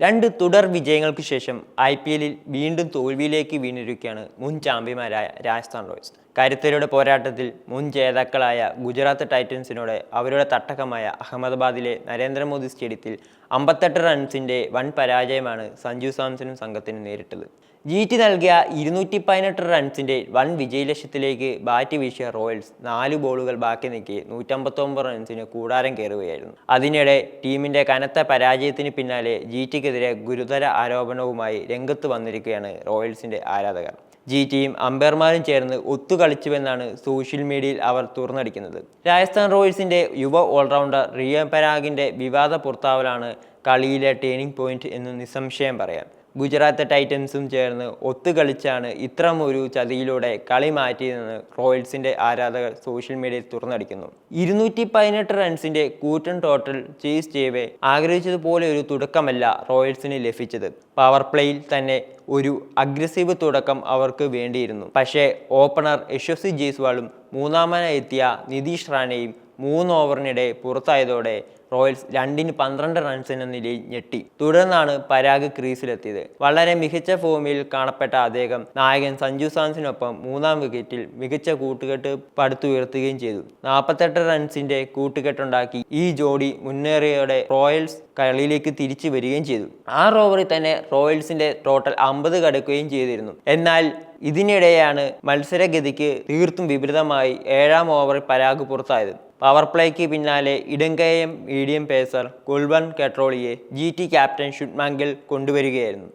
രണ്ട് തുടർ വിജയങ്ങൾക്ക് ശേഷം ഐ പി എല്ലിൽ വീണ്ടും തോൽവിയിലേക്ക് വീണിരിക്കുകയാണ് മുൻ ചാമ്പ്യന്മാരായ രാജസ്ഥാൻ റോയൽസ്. കരുത്തരുടെ പോരാട്ടത്തിൽ മുൻ ജേതാക്കളായ ഗുജറാത്ത് ടൈറ്റൻസിനോട് അവരുടെ തട്ടകമായ അഹമ്മദാബാദിലെ നരേന്ദ്രമോദി സ്റ്റേഡിയത്തിൽ അമ്പത്തെട്ട് റൺസിന്റെ വൻ പരാജയമാണ് സഞ്ജു സാംസണും സംഘത്തിന് നേരിട്ടത്. ജി ടി നൽകിയ ഇരുന്നൂറ്റി പതിനെട്ട് റൺസിന്റെ വൻ വിജയലക്ഷ്യത്തിലേക്ക് ബാറ്റ് വീശിയ റോയൽസ് നാല് ബോളുകൾ ബാക്കി നീക്കി നൂറ്റമ്പത്തൊമ്പത് റൺസിന് കൂടാരം കയറുകയായിരുന്നു. അതിനിടെ ടീമിന്റെ കനത്ത പരാജയത്തിന് പിന്നാലെ ജി ടിക്കെതിരെ ഗുരുതര ആരോപണവുമായി രംഗത്ത് വന്നിരിക്കുകയാണ് റോയൽസിന്റെ ആരാധകർ. ജി ടിയും അമ്പയർമാരും ചേർന്ന് ഒത്തുകളിച്ചുവെന്നാണ് സോഷ്യൽ മീഡിയയിൽ അവർ തുറന്നടിക്കുന്നത്. രാജസ്ഥാൻ റോയൽസിന്റെ യുവ ഓൾറൗണ്ടർ റിയ പരാഗിന്റെ വിവാദ പുറത്താവലാണ് കളിയിലെ ടേണിംഗ് പോയിന്റ് എന്ന് നിസ്സംശയം പറയാം. ഗുജറാത്ത് ടൈറ്റൻസും ചേർന്ന് ഒത്തുകളിച്ചാണ് ഇത്തരം ഒരു ചതിയിലൂടെ കളി മാറ്റിയതെന്ന് റോയൽസിന്റെ ആരാധകർ സോഷ്യൽ മീഡിയയിൽ തുറന്നടിക്കുന്നു. ഇരുന്നൂറ്റി പതിനെട്ട് റൺസിന്റെ കൂറ്റൻ ടോട്ടൽ ചേസ് ചെയ്യവേ ആഗ്രഹിച്ചതുപോലെ ഒരു തുടക്കമല്ല റോയൽസിന് ലഭിച്ചത്. പവർ പ്ലേയിൽ തന്നെ ഒരു അഗ്രസീവ് തുടക്കം അവർക്ക് വേണ്ടിയിരുന്നു. പക്ഷേ ഓപ്പണർ യശസ്വി ജയ്സ്വാളും മൂന്നാമനായി എത്തിയ നിതീഷ് റാണയും മൂന്ന് ഓവറിനിടെ പുറത്തായതോടെ റോയൽസ് രണ്ടിന് പന്ത്രണ്ട് റൺസ് എന്ന നിലയിൽ ഞെട്ടി. തുടർന്നാണ് പരാഗ് ക്രീസിലെത്തിയത്. വളരെ മികച്ച ഫോമിൽ കാണപ്പെട്ട അദ്ദേഹം നായകൻ സഞ്ജു സാംസിനൊപ്പം മൂന്നാം വിക്കറ്റിൽ മികച്ച കൂട്ടുകെട്ട് പടുത്തുയർത്തുകയും ചെയ്തു. നാൽപ്പത്തെട്ട് റൺസിന്റെ കൂട്ടുകെട്ടുണ്ടാക്കി ഈ ജോഡി മുന്നേറിയോടെ റോയൽസ് കളിയിലേക്ക് തിരിച്ചു വരികയും ചെയ്തു. ആ ഓവറിൽ തന്നെ റോയൽസിന്റെ ടോട്ടൽ അമ്പത് കടക്കുകയും ചെയ്തിരുന്നു. എന്നാൽ ഇതിനിടെയാണ് മത്സരഗതിക്ക് തീർത്തും വിപരീതമായി ഏഴാം ഓവറിൽ പരാഗ് പുറത്തായത്. പവർ പ്ലേക്ക് പിന്നാലെ ഇടങ്കയം മീഡിയം പേസർ കുൽവൻ കെട്രോളിയെ ജി ടി ക്യാപ്റ്റൻ ഷുഡ്മാങ്കിൽ കൊണ്ടുവരികയായിരുന്നു.